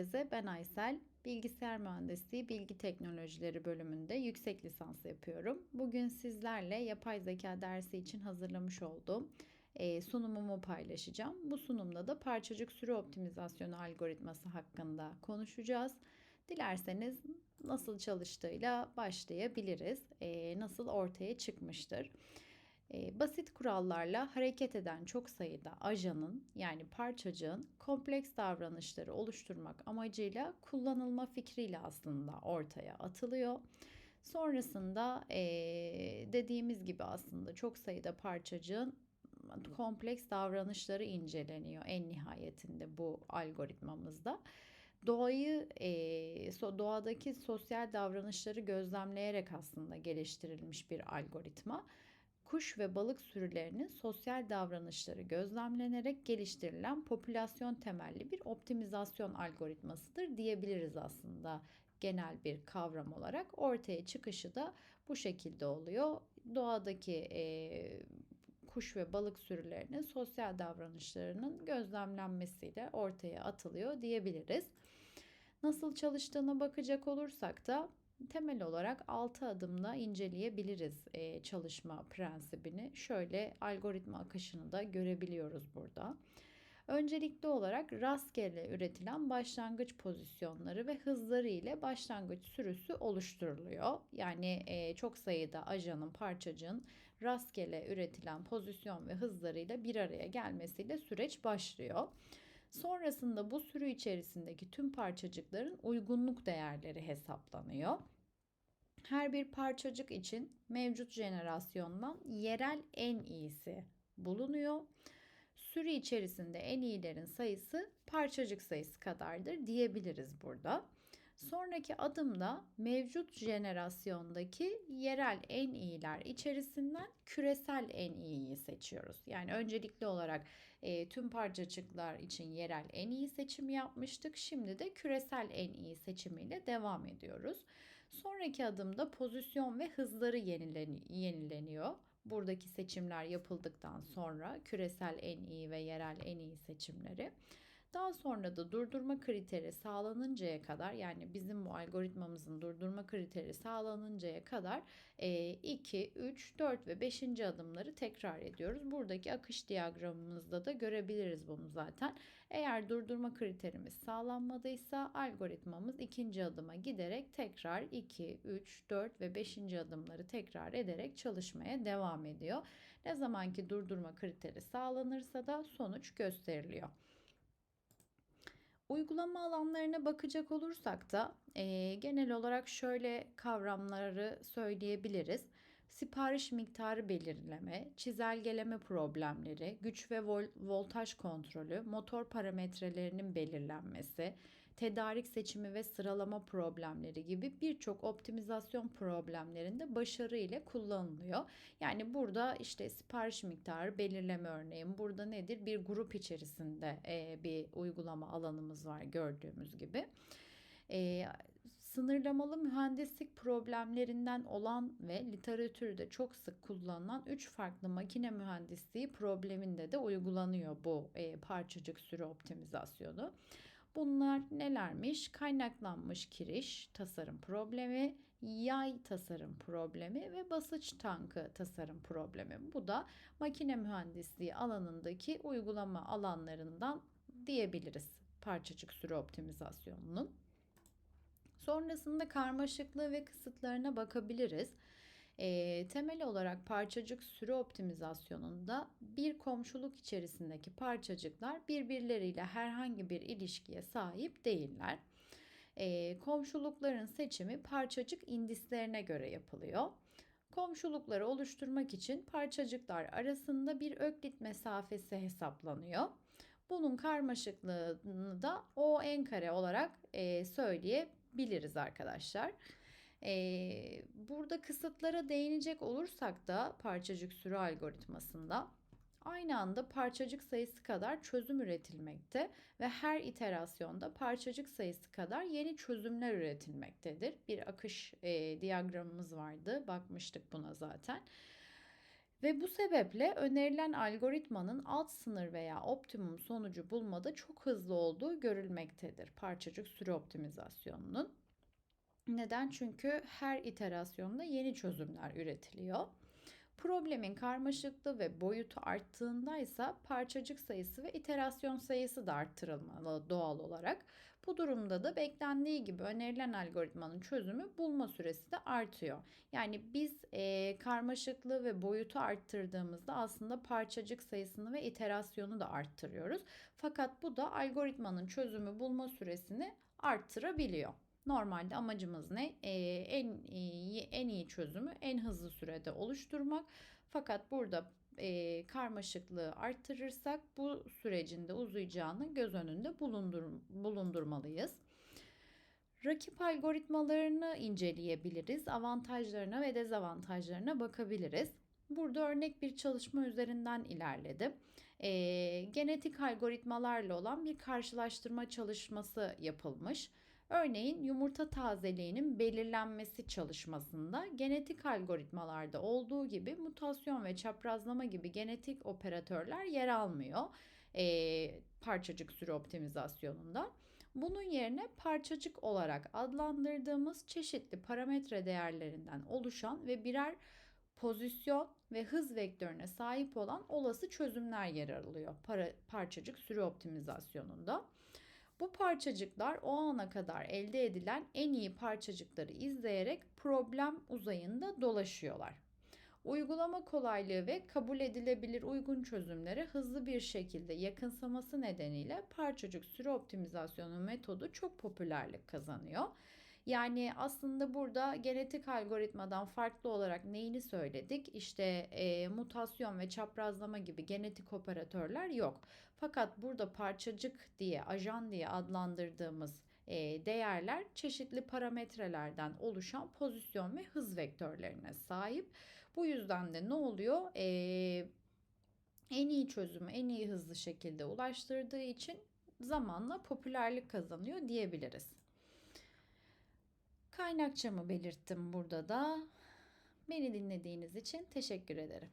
Herkese ben Aysel. Bilgisayar Mühendisliği Bilgi Teknolojileri bölümünde yüksek lisans yapıyorum. Bugün sizlerle yapay zeka dersi için hazırlamış olduğum e, sunumumu paylaşacağım. Bu sunumda da parçacık süre optimizasyonu algoritması hakkında konuşacağız. Dilerseniz nasıl çalıştığıyla başlayabiliriz. E, nasıl ortaya çıkmıştır. Basit kurallarla hareket eden çok sayıda ajanın yani parçacığın kompleks davranışları oluşturmak amacıyla kullanılma fikriyle aslında ortaya atılıyor. Sonrasında dediğimiz gibi aslında çok sayıda parçacığın kompleks davranışları inceleniyor en nihayetinde bu algoritmamızda. Doğayı, e, doğadaki sosyal davranışları gözlemleyerek aslında geliştirilmiş bir algoritma kuş ve balık sürülerinin sosyal davranışları gözlemlenerek geliştirilen popülasyon temelli bir optimizasyon algoritmasıdır diyebiliriz aslında genel bir kavram olarak. Ortaya çıkışı da bu şekilde oluyor. Doğadaki e, kuş ve balık sürülerinin sosyal davranışlarının gözlemlenmesiyle ortaya atılıyor diyebiliriz. Nasıl çalıştığına bakacak olursak da temel olarak 6 adımla inceleyebiliriz e, çalışma prensibini. Şöyle algoritma akışını da görebiliyoruz burada. Öncelikli olarak rastgele üretilen başlangıç pozisyonları ve hızları ile başlangıç sürüsü oluşturuluyor. Yani e, çok sayıda ajanın, parçacığın rastgele üretilen pozisyon ve hızlarıyla bir araya gelmesiyle süreç başlıyor. Sonrasında bu sürü içerisindeki tüm parçacıkların uygunluk değerleri hesaplanıyor. Her bir parçacık için mevcut jenerasyondan yerel en iyisi bulunuyor. Sürü içerisinde en iyilerin sayısı parçacık sayısı kadardır diyebiliriz burada. Sonraki adımda mevcut jenerasyondaki yerel en iyiler içerisinden küresel en iyiyi seçiyoruz. Yani öncelikli olarak e, tüm parçacıklar için yerel en iyi seçimi yapmıştık. Şimdi de küresel en iyi seçimiyle devam ediyoruz. Sonraki adımda pozisyon ve hızları yenileniyor. Buradaki seçimler yapıldıktan sonra küresel en iyi ve yerel en iyi seçimleri. Daha sonra da durdurma kriteri sağlanıncaya kadar yani bizim bu algoritmamızın durdurma kriteri sağlanıncaya kadar 2, 3, 4 ve 5. adımları tekrar ediyoruz. Buradaki akış diyagramımızda da görebiliriz bunu zaten. Eğer durdurma kriterimiz sağlanmadıysa algoritmamız ikinci adıma giderek tekrar 2, 3, 4 ve 5. adımları tekrar ederek çalışmaya devam ediyor. Ne zamanki durdurma kriteri sağlanırsa da sonuç gösteriliyor. Uygulama alanlarına bakacak olursak da e, genel olarak şöyle kavramları söyleyebiliriz. Sipariş miktarı belirleme, çizelgeleme problemleri, güç ve vol voltaj kontrolü, motor parametrelerinin belirlenmesi, tedarik seçimi ve sıralama problemleri gibi birçok optimizasyon problemlerinde başarı ile kullanılıyor. Yani burada işte sipariş miktarı belirleme örneğin burada nedir? Bir grup içerisinde bir uygulama alanımız var gördüğümüz gibi. E, sınırlamalı mühendislik problemlerinden olan ve literatürde çok sık kullanılan 3 farklı makine mühendisliği probleminde de uygulanıyor bu e, parçacık süre optimizasyonu. Bunlar nelermiş? Kaynaklanmış kiriş tasarım problemi, yay tasarım problemi ve basınç tankı tasarım problemi. Bu da makine mühendisliği alanındaki uygulama alanlarından diyebiliriz parçacık süre optimizasyonunun. Sonrasında karmaşıklığı ve kısıtlarına bakabiliriz. E, temel olarak parçacık süre optimizasyonunda bir komşuluk içerisindeki parçacıklar birbirleriyle herhangi bir ilişkiye sahip değiller. E, komşulukların seçimi parçacık indislerine göre yapılıyor. Komşulukları oluşturmak için parçacıklar arasında bir öklit mesafesi hesaplanıyor. Bunun karmaşıklığını da O n kare olarak e, söyleyebiliriz arkadaşlar. Ee, burada kısıtlara değinecek olursak da parçacık sürü algoritmasında aynı anda parçacık sayısı kadar çözüm üretilmekte ve her iterasyonda parçacık sayısı kadar yeni çözümler üretilmektedir. Bir akış e, diyagramımız vardı. Bakmıştık buna zaten. Ve bu sebeple önerilen algoritmanın alt sınır veya optimum sonucu bulmada çok hızlı olduğu görülmektedir parçacık süre optimizasyonunun. Neden? Çünkü her iterasyonda yeni çözümler üretiliyor. Problemin karmaşıklığı ve boyutu arttığında ise parçacık sayısı ve iterasyon sayısı da arttırılmalı doğal olarak. Bu durumda da beklendiği gibi önerilen algoritmanın çözümü bulma süresi de artıyor. Yani biz e, karmaşıklığı ve boyutu arttırdığımızda aslında parçacık sayısını ve iterasyonu da arttırıyoruz. Fakat bu da algoritmanın çözümü bulma süresini arttırabiliyor. Normalde amacımız ne? Ee, en iyi en iyi çözümü en hızlı sürede oluşturmak. Fakat burada e, karmaşıklığı arttırırsak bu sürecin de uzayacağını göz önünde bulundur, bulundurmalıyız. Rakip algoritmalarını inceleyebiliriz. Avantajlarına ve dezavantajlarına bakabiliriz. Burada örnek bir çalışma üzerinden ilerledim. E, genetik algoritmalarla olan bir karşılaştırma çalışması yapılmış. Örneğin yumurta tazeliğinin belirlenmesi çalışmasında genetik algoritmalarda olduğu gibi mutasyon ve çaprazlama gibi genetik operatörler yer almıyor e, parçacık sürü optimizasyonunda. Bunun yerine parçacık olarak adlandırdığımız çeşitli parametre değerlerinden oluşan ve birer pozisyon ve hız vektörüne sahip olan olası çözümler yer alıyor para, parçacık sürü optimizasyonunda. Bu parçacıklar o ana kadar elde edilen en iyi parçacıkları izleyerek problem uzayında dolaşıyorlar. Uygulama kolaylığı ve kabul edilebilir uygun çözümlere hızlı bir şekilde yakınsaması nedeniyle parçacık süre optimizasyonu metodu çok popülerlik kazanıyor. Yani aslında burada genetik algoritmadan farklı olarak neyini söyledik? İşte e, mutasyon ve çaprazlama gibi genetik operatörler yok. Fakat burada parçacık diye, ajan diye adlandırdığımız e, değerler çeşitli parametrelerden oluşan pozisyon ve hız vektörlerine sahip. Bu yüzden de ne oluyor? E, en iyi çözümü en iyi hızlı şekilde ulaştırdığı için zamanla popülerlik kazanıyor diyebiliriz. Kaynakçamı belirttim burada da. Beni dinlediğiniz için teşekkür ederim.